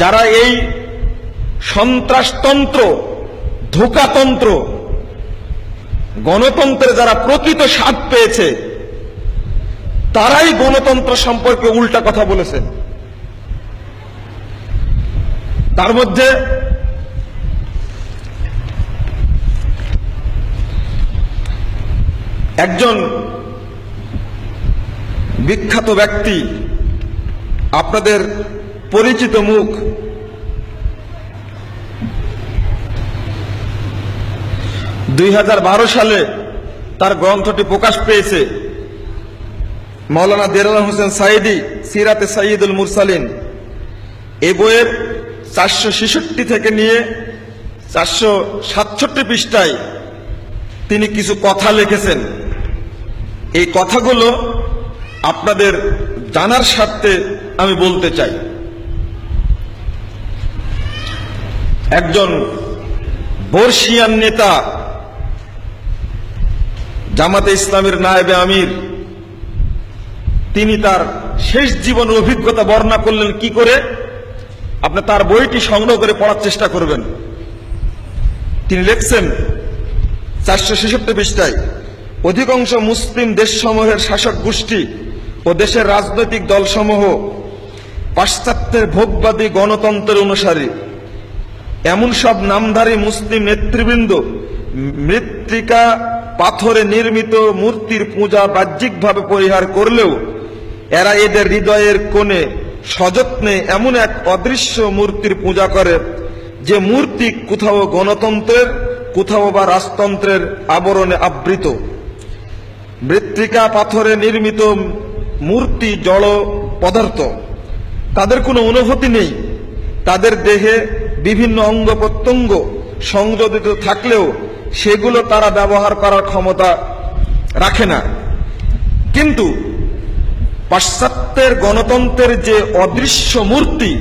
যারা এই সন্ত্রাসতন্ত্র, ধোকাতন্ত্র গণতন্ত্রে যারা প্রকৃত স্বাদ পেয়েছে, তারাই গণতন্ত্র সম্পর্কে উল্টা কথা বলেছেন। তার মধ্যে একজন বিখ্যাত ব্যক্তি আপনাদের পরিচিত মুখ। দুই হাজার বারো সালে তার গ্রন্থটি প্রকাশ পেয়েছে মৌলানা দেরাল হোসেন সাইদি সিরাতে সাইদুল মুরসালিন। এ বইয়ের চারশো ছেষট্টি থেকে নিয়ে চারশো সাতষট্টি পৃষ্ঠায় তিনি কিছু কথা লিখেছেন। এই কথাগুলো আপনাদের জানার স্বার্থে আমি বলতে চাই। একজন বর্ষিয়ান নেতা, জামাতে ইসলামের নায়েবে আমির, তিনি তার শেষ জীবনের অভিজ্ঞতা বর্ণনা করলেন কি করে? আপনি তার বইটি সংগ্রহ করে পড়ার চেষ্টা করবেন। তিনি লিখছেন, চারশো ছেষট্টি পৃষ্ঠায়, অধিকাংশ মুসলিম দেশসমূহের শাসক গোষ্ঠী ও দেশের রাজনৈতিক দলসমূহ পাশ্চাত্যের ভোগবাদী গণতন্ত্রের অনুসারী। এমন সব নামধারী মুসলিম নেতৃবৃন্দ, মৃত্তিকা পাথরে নির্মিত মূর্তির পূজা বাহ্যিকভাবে পরিহার করলেও এরা এদের হৃদয়ের কোণে সযত্নে এমন এক অদৃশ্য মূর্তির পূজা করে যে মূর্তি কোথাও গণতন্ত্রের, কোথাও বা রাজতন্ত্রের আবরণে আবৃত। মৃত্তিকা পাথরে নির্মিত মূর্তি জড় পদার্থ। তাদের কোনো অনুভূতি নেই। তাদের দেহে বিভিন্ন অঙ্গ প্রত্যঙ্গ সংযোজিত থাকলেও সেগুলো তারা ব্যবহার করার ক্ষমতা রাখে না। কিন্তু পাশ্চাত্যের গণতন্ত্রের যে অদৃশ্য মূর্তি,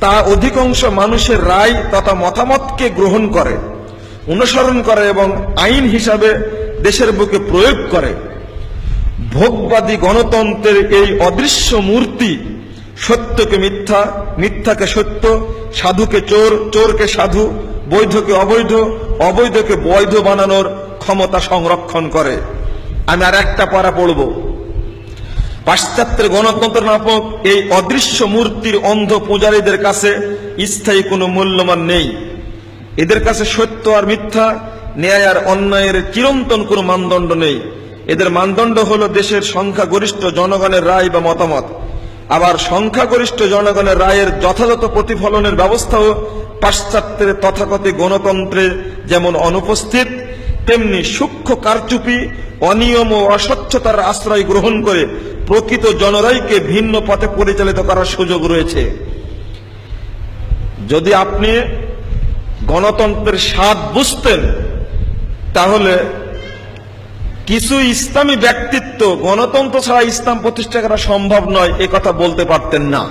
তা অধিকাংশ মানুষের রায় তথা মতামতকে গ্রহণ করে, অনুসরণ করে এবং আইন হিসাবে দেশের বুকে প্রয়োগ করে। ভোগবাদী গণতন্ত্রের এই অদৃশ্য মূর্তি সত্যকে মিথ্যা, মিথ্যাকে সত্য সাধুকে চোর, চোরকে সাধু, বৈধকে অবৈধ, অবৈধকে বৈধ বানানোর ক্ষমতা সংরক্ষণ করে। আমি আর একটা পারা পড়ব। পাশ্চাত্যের গণতন্ত্র নামক এই অদৃশ্য মূর্তির অন্ধ পূজারীদের কাছে স্থায়ী কোনো মূল্যমান নেই। এদের কাছে সত্য আর মিথ্যা, ন্যায় আর অন্যায়ের চিরন্তন কোনো মানদণ্ড নেই। এদের মানদণ্ড হলো দেশের সংখ্যাগরিষ্ঠ জনগণের রায় বা মতামত। আবার সংখ্যাগরিষ্ঠ জনগণের রায়ের যথাযথ প্রতিফলনের ব্যবস্থাও পাশ্চাত্যের তথাকথিত গণতন্ত্রে যেমন অনুপস্থিত, তেমনি সূক্ষ্ম কারচুপি, অনিয়ম ও অস্বচ্ছতার আশ্রয় গ্রহণ করে প্রকৃত জনরাইকে ভিন্ন পথে পরিচালিত করার সুযোগ রয়েছে। যদি আপনি গণতন্ত্রের স্বাদ বুঝতেন, তাহলে কিছু ইসলামী ব্যক্তিত্ব গণতন্ত্র ছাড়া ইসলাম প্রতিষ্ঠা করা সম্ভব নয়, এ কথা বলতে পারতেন না।